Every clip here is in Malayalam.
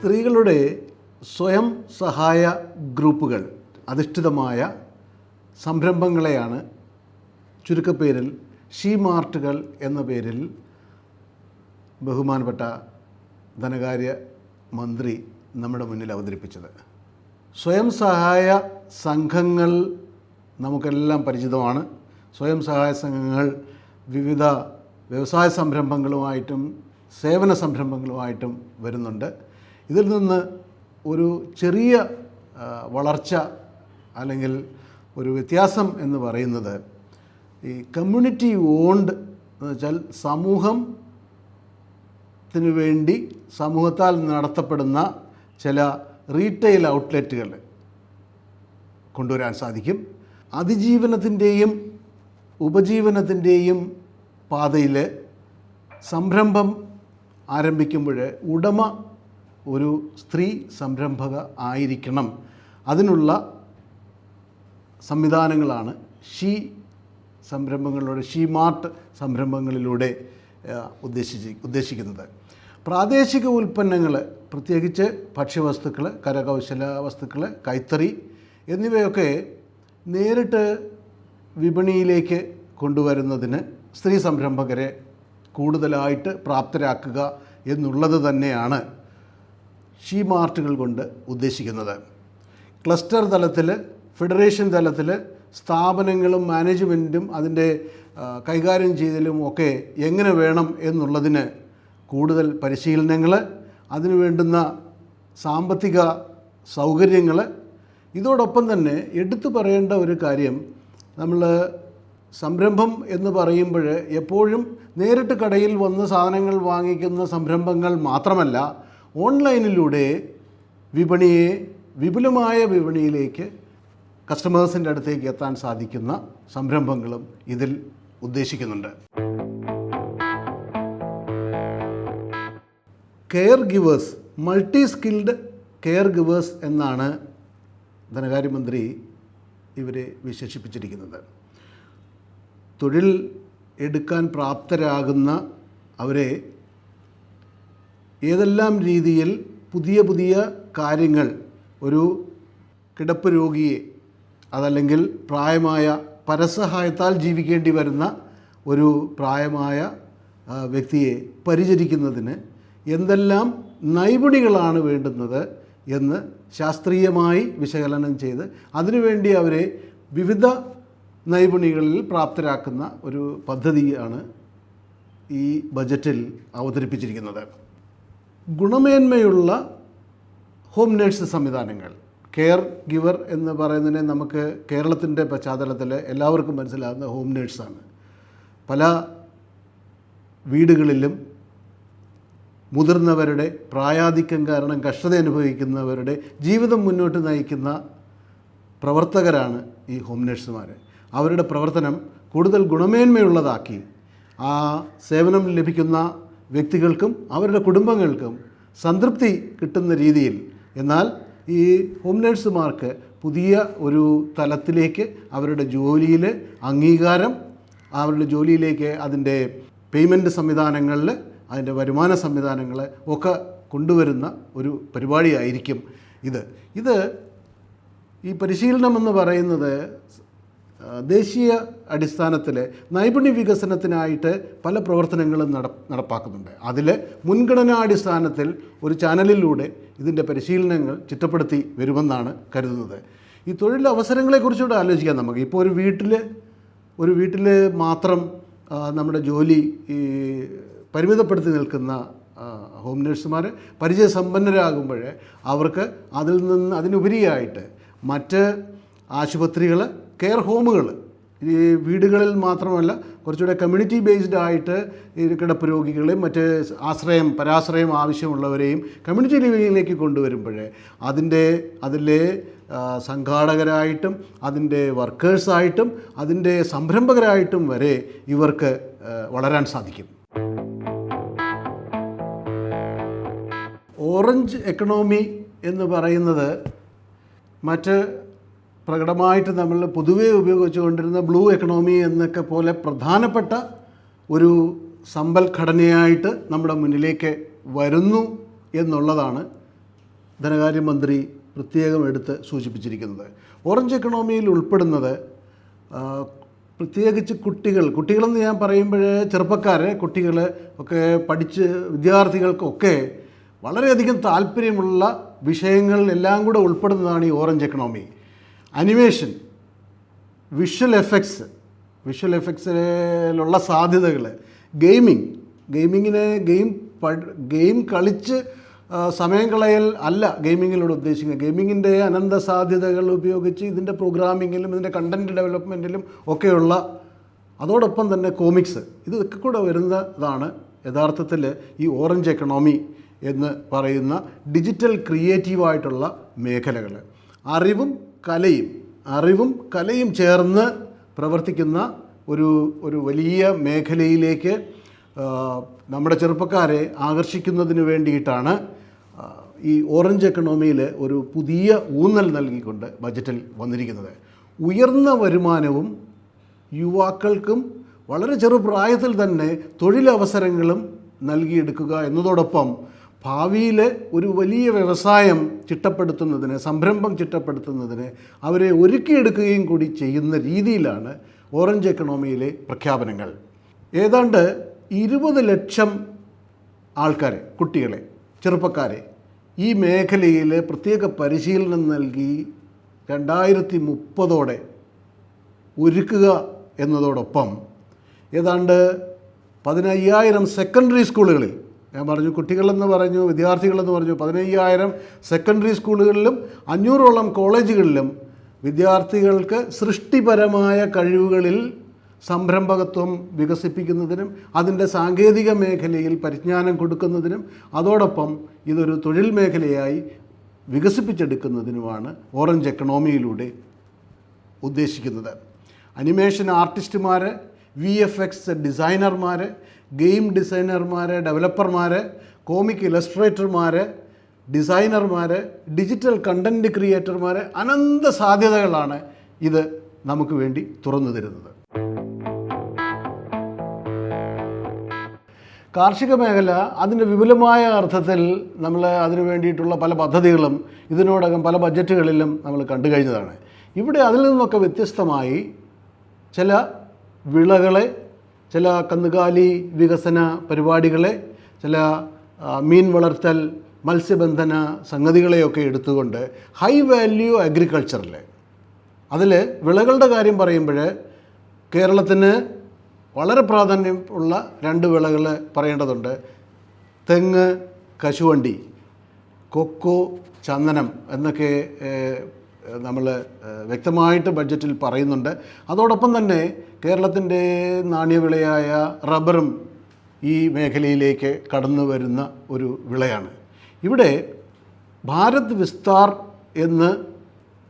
സ്ത്രീകളുടെ സ്വയം സഹായ ഗ്രൂപ്പുകൾ അധിഷ്ഠിതമായ സംരംഭങ്ങളെയാണ് ചുരുക്കപ്പേരിൽ ഷീ മാർട്ടുകൾ എന്ന പേരിൽ ബഹുമാനപ്പെട്ട ധനകാര്യ മന്ത്രി നമ്മുടെ മുന്നിൽ അവതരിപ്പിച്ചത്. സ്വയം സഹായ സംഘങ്ങൾ നമുക്കെല്ലാം പരിചിതമാണ്. സ്വയം സഹായ സംഘങ്ങൾ വിവിധ വ്യവസായ സംരംഭങ്ങളുമായിട്ടും സേവന സംരംഭങ്ങളുമായിട്ടും വരുന്നുണ്ട്. ഇതിൽ നിന്ന് ഒരു ചെറിയ വളർച്ച അല്ലെങ്കിൽ ഒരു വ്യത്യാസം എന്ന് പറയുന്നത് ഈ കമ്മ്യൂണിറ്റി ഓൺഡ് എന്ന് വെച്ചാൽ സമൂഹം ത്തിനു വേണ്ടി സമൂഹത്താൽ നടത്തപ്പെടുന്ന ചില റീറ്റെയിൽ ഔട്ട്ലെറ്റുകൾ കൊണ്ടുവരാൻ സാധിക്കും. അതിജീവനത്തിന്റെയും ഉപജീവനത്തിന്റെയും പാതയിൽ സംരംഭം ആരംഭിക്കുമ്പോൾ ഉടമ ഒരു സ്ത്രീ സംരംഭക ആയിരിക്കണം. അതിനുള്ള സംവിധാനങ്ങളാണ് ഷീ സംരംഭങ്ങളിലൂടെ ഷീ മാർട്ട് സംരംഭങ്ങളിലൂടെ ഉദ്ദേശിച്ച് ഉദ്ദേശിക്കുന്നത്. പ്രാദേശിക ഉൽപ്പന്നങ്ങൾ പ്രത്യേകിച്ച് ഭക്ഷ്യവസ്തുക്കൾ കരകൗശല വസ്തുക്കൾ കൈത്തറി എന്നിവയൊക്കെ നേരിട്ട് വിപണിയിലേക്ക് കൊണ്ടുവരുന്നതിന് സ്ത്രീ സംരംഭകരെ കൂടുതലായിട്ട് പ്രാപ്തരാക്കുക എന്നുള്ളത് തന്നെയാണ് ഷീ മാർട്ടുകൾ കൊണ്ട് ഉദ്ദേശിക്കുന്നത്. ക്ലസ്റ്റർ തലത്തിൽ ഫെഡറേഷൻ തലത്തിൽ സ്ഥാപനങ്ങളും മാനേജ്മെന്റും അതിന്റെ കൈകാര്യം ചെയ്തലും ഒക്കെ എങ്ങനെ വേണം എന്നുള്ളതിന് കൂടുതൽ പരിശീലനങ്ങൾ അതിനു വേണ്ടുന്ന സാമ്പത്തിക സൗകര്യങ്ങൾ. ഇതോടൊപ്പം തന്നെ എടുത്തു പറയേണ്ട ഒരു കാര്യം നമ്മൾ സംരംഭം എന്ന് പറയുമ്പോൾ എപ്പോഴും നേരിട്ട് കടയിൽ വന്ന് സാധനങ്ങൾ വാങ്ങിക്കുന്ന സംരംഭങ്ങൾ മാത്രമല്ല ഓൺലൈനിലൂടെ വിപണിയെ വിപുലമായ വിപണിയിലേക്ക് കസ്റ്റമേഴ്സിന്റെ അടുത്തേക്ക് എത്താൻ സാധിക്കുന്ന സംരംഭങ്ങളും ഇതിൽ ഉദ്ദേശിക്കുന്നുണ്ട്. Care givers multi skilled care givers എന്നാണ് ധനകാര്യമന്ത്രി ഇവരെ വിശേഷിപ്പിച്ചിരിക്കുന്നത്. തൊഴിൽ എടുക്കാൻ പ്രാപ്തരാകുന്ന അവരെ ഏതെല്ലാം രീതിയിൽ പുതിയ പുതിയ കാര്യങ്ങൾ ഒരു കിടപ്പ് രോഗിയെ അതല്ലെങ്കിൽ പ്രായമായ പരസഹായത്താൽ ജീവിക്കേണ്ടി വരുന്ന ഒരു പ്രായമായ വ്യക്തിയെ പരിചരിക്കുന്നതിന് എന്തെല്ലാം നൈപുണികളാണ് വേണ്ടുന്നത് എന്ന് ശാസ്ത്രീയമായി വിശകലനം ചെയ്ത് അതിനുവേണ്ടി അവരെ വിവിധ നൈപുണികളിൽ പ്രാപ്തരാക്കുന്ന ഒരു പദ്ധതിയാണ് ഈ ബജറ്റിൽ അവതരിപ്പിച്ചിരിക്കുന്നത്. ഗുണമേന്മയുള്ള ഹോം നേഴ്സ് സംവിധാനങ്ങൾ കെയർ ഗിവർ എന്ന് പറയുന്നതിനെ നമുക്ക് കേരളത്തിന്റെ പശ്ചാത്തലത്തിൽ എല്ലാവർക്കും മനസ്സിലാകുന്ന ഹോം നേഴ്സാണ്. പല വീടുകളിലും മുതിർന്നവരുടെ പ്രായാധിക്യം കാരണം കഷ്ടത അനുഭവിക്കുന്നവരുടെ ജീവിതം മുന്നോട്ട് നയിക്കുന്ന പ്രവർത്തകരാണ് ഈ ഹോം നേഴ്സുമാർ അവരുടെ പ്രവർത്തനം കൂടുതൽ ഗുണമേന്മയുള്ളതാക്കി ആ സേവനം ലഭിക്കുന്ന വ്യക്തികൾക്കും അവരുടെ കുടുംബങ്ങൾക്കും സംതൃപ്തി കിട്ടുന്ന രീതിയിൽ. എന്നാൽ ഈ ഹോം നേഴ്സുമാർക്ക് പുതിയ ഒരു തലത്തിലേക്ക് അവരുടെ ജോലിയിൽ അംഗീകാരം അവരുടെ ജോലിയിലേക്ക് അതിന്റെ പേയ്മെന്റ് സംവിധാനങ്ങളിൽ അതിന്റെ വരുമാന സംവിധാനങ്ങൾ ഒക്കെ കൊണ്ടുവരുന്ന ഒരു പരിപാടിയായിരിക്കും ഇത്. ഇത് ഈ പരിശീലനം എന്ന് പറയുന്നത് ദേശീയ അടിസ്ഥാനത്തിൽ നൈപുണ്യ വികസനത്തിനായിട്ട് പല പ്രവർത്തനങ്ങളും നട നടപ്പാക്കുന്നുണ്ട്. അതിൽ മുൻഗണനാടിസ്ഥാനത്തിൽ ഒരു ചാനലിലൂടെ ഇതിന്റെ പരിശീലനങ്ങൾ ചിട്ടപ്പെടുത്തി വരുമെന്നാണ് കരുതുന്നത്. ഈ തൊഴിലവസരങ്ങളെക്കുറിച്ചുകൂടെ ആലോചിക്കാം നമുക്ക്. ഇപ്പോൾ ഒരു വീട്ടിൽ ഒരു വീട്ടിൽ മാത്രം നമ്മുടെ ജോലി ഈ പരിമിതപ്പെടുത്തി നിൽക്കുന്ന ഹോം നേഴ്സുമാർ പരിചയസമ്പന്നരാകുമ്പോൾ അവർക്ക് അതിൽ നിന്ന് അതിനുപരിയായിട്ട് മറ്റ് ആശുപത്രികൾ കെയർ ഹോമുകൾ. ഈ വീടുകളിൽ മാത്രമല്ല കുറച്ചുകൂടെ കമ്മ്യൂണിറ്റി ബേസ്ഡ് ആയിട്ട് ഈ കിടപ്പ് രോഗികളെയും മറ്റ് ആശ്രയം പരാശ്രയം ആവശ്യമുള്ളവരെയും കമ്മ്യൂണിറ്റി ലിവിങ്ങിലേക്ക് കൊണ്ടുവരുമ്പോൾ അതിന്റെ അതിലെ സംഘാടകരായിട്ടും അതിന്റെ വർക്കേഴ്സായിട്ടും അതിന്റെ സംരംഭകരായിട്ടും വരെ ഇവർക്ക് വളരാൻ സാധിക്കും. ഓറഞ്ച് എക്കണോമി എന്ന് പറയുന്നത് മറ്റ് പ്രകടമായിട്ട് നമ്മൾ പൊതുവെ ഉപയോഗിച്ചുകൊണ്ടിരുന്ന ബ്ലൂ എക്കണോമി എന്നൊക്കെ പോലെ പ്രധാനപ്പെട്ട ഒരു സമ്പൽഘടനയായിട്ട് നമ്മുടെ മുന്നിലേക്ക് വരുന്നു എന്നുള്ളതാണ് ധനകാര്യമന്ത്രി പ്രത്യേകം എടുത്ത് സൂചിപ്പിച്ചിരിക്കുന്നത്. ഓറഞ്ച് എക്കണോമിയിൽ ഉൾപ്പെടുന്നത് പ്രത്യേകിച്ച് കുട്ടികൾ കുട്ടികളെന്ന് ഞാൻ പറയുമ്പോൾ ചെറുപ്പക്കാരെ കുട്ടികൾ ഒക്കെ പഠിച്ച് വിദ്യാർത്ഥികൾക്കൊക്കെ വളരെയധികം താല്പര്യമുള്ള വിഷയങ്ങൾ എല്ലാം കൂടെ ഉൾപ്പെടുന്നതാണ് ഈ orange economy. Animation visual effects visual എഫക്ട്സിലുള്ള സാധ്യതകൾ ഗെയിമിങ് ഗെയിമിങ്ങിന് ഗെയിം ഗെയിം കളിച്ച് സമയം കളയൽ അല്ല ഗെയിമിങ്ങിലൂടെ ഉദ്ദേശിക്കുന്നത്. ഗെയിമിങ്ങിന്റെ അനന്ത സാധ്യതകൾ ഉപയോഗിച്ച് ഇതിന്റെ പ്രോഗ്രാമിങ്ങിലും ഇതിന്റെ കണ്ടന്റ് ഡെവലപ്മെന്റിലും ഒക്കെയുള്ള അതോടൊപ്പം തന്നെ കോമിക്സ്. ഇതൊക്കെ കൂടെ വരുന്നതാണ് യഥാർത്ഥത്തിൽ ഈ ഓറഞ്ച് എക്കണോമി എന്ന് പറയുന്ന ഡിജിറ്റൽ ക്രിയേറ്റീവായിട്ടുള്ള മേഖലകൾ. അറിവും കലയും അറിവും കലയും ചേർന്ന് പ്രവർത്തിക്കുന്ന ഒരു ഒരു വലിയ മേഖലയിലേക്ക് നമ്മുടെ ചെറുപ്പക്കാരെ ആകർഷിക്കുന്നതിന് വേണ്ടിയിട്ടാണ് ഈ ഓറഞ്ച് എക്കണോമിയിൽ ഒരു പുതിയ ഊന്നൽ നൽകിക്കൊണ്ട് ബജറ്റിൽ വന്നിരിക്കുന്നത്. ഉയർന്ന വരുമാനവും യുവാക്കൾക്കും വളരെ ചെറുപ്രായത്തിൽ തന്നെ തൊഴിലവസരങ്ങളും നൽകിയെടുക്കുക എന്നതോടൊപ്പം ഭാവിയിൽ ഒരു വലിയ വ്യവസായം ചിട്ടപ്പെടുത്തുന്നതിന് സംരംഭം ചിട്ടപ്പെടുത്തുന്നതിന് അവരെ ഒരുക്കിയെടുക്കുകയും കൂടി ചെയ്യുന്ന രീതിയിലാണ് ഓറഞ്ച് എക്കണോമിയിലെ പ്രഖ്യാപനങ്ങൾ. ഏതാണ്ട് ഇരുപത് ലക്ഷം ആൾക്കാരെ കുട്ടികളെ ചെറുപ്പക്കാരെ ഈ മേഖലയിൽ പ്രത്യേക പരിശീലനം നൽകി രണ്ടായിരത്തി മുപ്പതോടെ ഒരുക്കുക എന്നതോടൊപ്പം ഏതാണ്ട് പതിനയ്യായിരം സെക്കൻഡറി സ്കൂളുകളിൽ ഞാൻ പറഞ്ഞു കുട്ടികളെന്ന് പറഞ്ഞു വിദ്യാർത്ഥികളെന്ന് പറഞ്ഞു പതിനയ്യായിരം സെക്കൻഡറി സ്കൂളുകളിലും അഞ്ഞൂറോളം കോളേജുകളിലും വിദ്യാർത്ഥികൾക്ക് സൃഷ്ടിപരമായ കഴിവുകളിൽ സംരംഭകത്വം വികസിപ്പിക്കുന്നതിനും അതിന്റെ സാങ്കേതിക മേഖലയിൽ പരിജ്ഞാനം കൊടുക്കുന്നതിനും അതോടൊപ്പം ഇതൊരു തൊഴിൽ മേഖലയായി വികസിപ്പിച്ചെടുക്കുന്നതിനുമാണ് ഓറഞ്ച് എക്കണോമിയിലൂടെ ഉദ്ദേശിക്കുന്നത്. അനിമേഷൻ ആർട്ടിസ്റ്റുമാർ വി എഫ് എക്സ് ഡിസൈനർമാർ ഗെയിം ഡിസൈനർമാർ ഡെവലപ്പർമാർ കോമിക് ഇലസ്ട്രേറ്റർമാർ ഡിസൈനർമാർ ഡിജിറ്റൽ കണ്ടന്റ് ക്രിയേറ്റർമാർ അനന്ത സാധ്യതകളാണ് ഇത് നമുക്ക് വേണ്ടി തുറന്നു തരുന്നത്. കാർഷിക മേഖല അതിന്റെ വിപുലമായ അർത്ഥത്തിൽ നമ്മൾ അതിനു വേണ്ടിയിട്ടുള്ള പല പദ്ധതികളും ഇതിനോടകം പല ബഡ്ജറ്റുകളിലും നമ്മൾ കണ്ടു കഴിഞ്ഞതാണ്. ഇവിടെ അതിൽ നിന്നൊക്കെ വ്യത്യസ്തമായി ചില വിളകളെ ചില കന്നുകാലി വികസന പരിപാടികളെ ചില മീൻ വളർത്തൽ മത്സ്യബന്ധന സംഗതികളെയൊക്കെ എടുത്തുകൊണ്ട് ഹൈ വാല്യൂ അഗ്രികൾച്ചറിൽ അതിൽ വിളകളുടെ കാര്യം പറയുമ്പോൾ കേരളത്തിന് വളരെ പ്രാധാന്യമുള്ള രണ്ട് വിളകൾ പറയേണ്ടതുണ്ട്. തെങ്ങ് കശുവണ്ടി കൊക്കോ ചന്ദനം എന്നൊക്കെ നമ്മൾ വ്യക്തമായിട്ട് ബഡ്ജറ്റിൽ പറയുന്നുണ്ട്. അതോടൊപ്പം തന്നെ കേരളത്തിന്റെ നാണ്യവിളയായ റബ്ബറും ഈ മേഖലയിലേക്ക് കടന്നു വരുന്ന ഒരു വിളയാണ്. ഇവിടെ ഭാരത് വിസ്താർ എന്ന്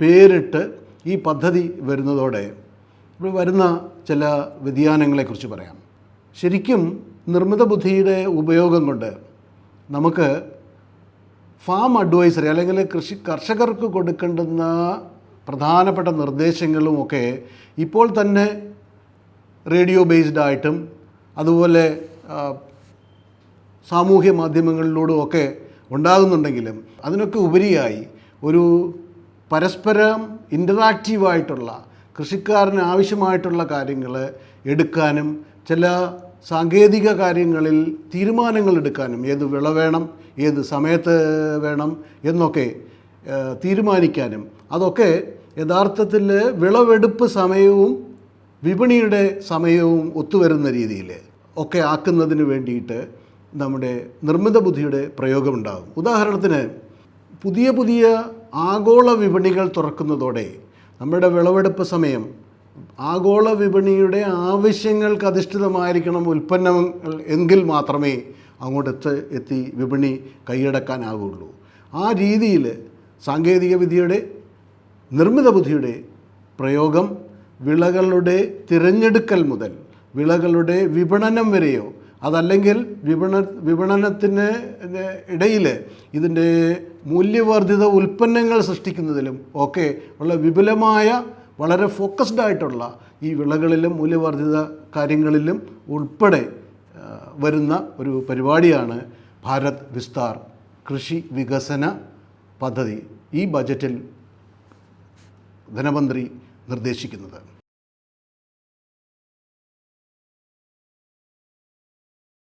പേരിട്ട് ഈ പദ്ധതി വരുന്നതോടെ ഇവിടെ വരുന്ന ചില വ്യതിയാനങ്ങളെക്കുറിച്ച് പറയാം. ശരിക്കും നിർമ്മിത ബുദ്ധിയുടെ ഉപയോഗം കൊണ്ട് നമുക്ക് ഫാം അഡ്വൈസറി അല്ലെങ്കിൽ കൃഷി കർഷകർക്ക് കൊടുക്കേണ്ടുന്ന പ്രധാനപ്പെട്ട നിർദ്ദേശങ്ങളും ഒക്കെ ഇപ്പോൾ തന്നെ റേഡിയോ ബേസ്ഡ് ആയിട്ടും അതുപോലെ സാമൂഹ്യ മാധ്യമങ്ങളിലൂടെ ഒക്കെ ഉണ്ടാകുന്നുണ്ടെങ്കിലും അതിനൊക്കെ ഉപരിയായി ഒരു പരസ്പരം ഇന്ററാക്റ്റീവായിട്ടുള്ള കൃഷിക്കാരന് ആവശ്യമായിട്ടുള്ള കാര്യങ്ങൾ എടുക്കാനും ചില സാങ്കേതിക കാര്യങ്ങളിൽ തീരുമാനങ്ങൾ എടുക്കാനും ഏത് വിള വേണം ഏത് സമയത്ത് വേണം എന്നൊക്കെ തീരുമാനിക്കാനും. അതൊക്കെ യഥാർത്ഥത്തിൽ വിളവെടുപ്പ് സമയവും വിപണിയുടെ സമയവും ഒത്തുവരുന്ന രീതിയിൽ ഒക്കെ ആക്കുന്നതിന് വേണ്ടിയിട്ട് നമ്മുടെ നിർമ്മിത ബുദ്ധിയുടെ പ്രയോഗമുണ്ടാകും. ഉദാഹരണത്തിന് പുതിയ പുതിയ ആഗോള വിപണികൾ തുറക്കുന്നതോടെ നമ്മുടെ വിളവെടുപ്പ് സമയം ആഗോള വിപണിയുടെ ആവശ്യങ്ങൾക്ക് അധിഷ്ഠിതമായിരിക്കണം ഉൽപ്പന്നങ്ങൾ എങ്കിൽ മാത്രമേ അങ്ങോട്ട് എത്തി എത്തി വിപണി കൈയടക്കാനാവുള്ളൂ ആ രീതിയിൽ സാങ്കേതിക വിദ്യയുടെ നിർമ്മിത ബുദ്ധിയുടെ പ്രയോഗം വിളകളുടെ തിരഞ്ഞെടുക്കൽ മുതൽ വിളകളുടെ വിപണനം വരെയോ അതല്ലെങ്കിൽ വിപണ വിപണനത്തിന് ഇടയിൽ ഇതിന്റെ മൂല്യവർദ്ധിത ഉൽപ്പന്നങ്ങൾ സൃഷ്ടിക്കുന്നതിലും ഒക്കെ ഉള്ള വിപുലമായ വളരെ ഫോക്കസ്ഡ് ആയിട്ടുള്ള ഈ വിളകളിലും മൂല്യവർദ്ധിത കാര്യങ്ങളിലും ഉൾപ്പെടെ വരുന്ന ഒരു പരിപാടിയാണ് ഭാരത് വിസ്താർ കൃഷി വികസന പദ്ധതി. ഈ ബജറ്റിൽ ധനമന്ത്രി നിർദ്ദേശിക്കുന്നത്.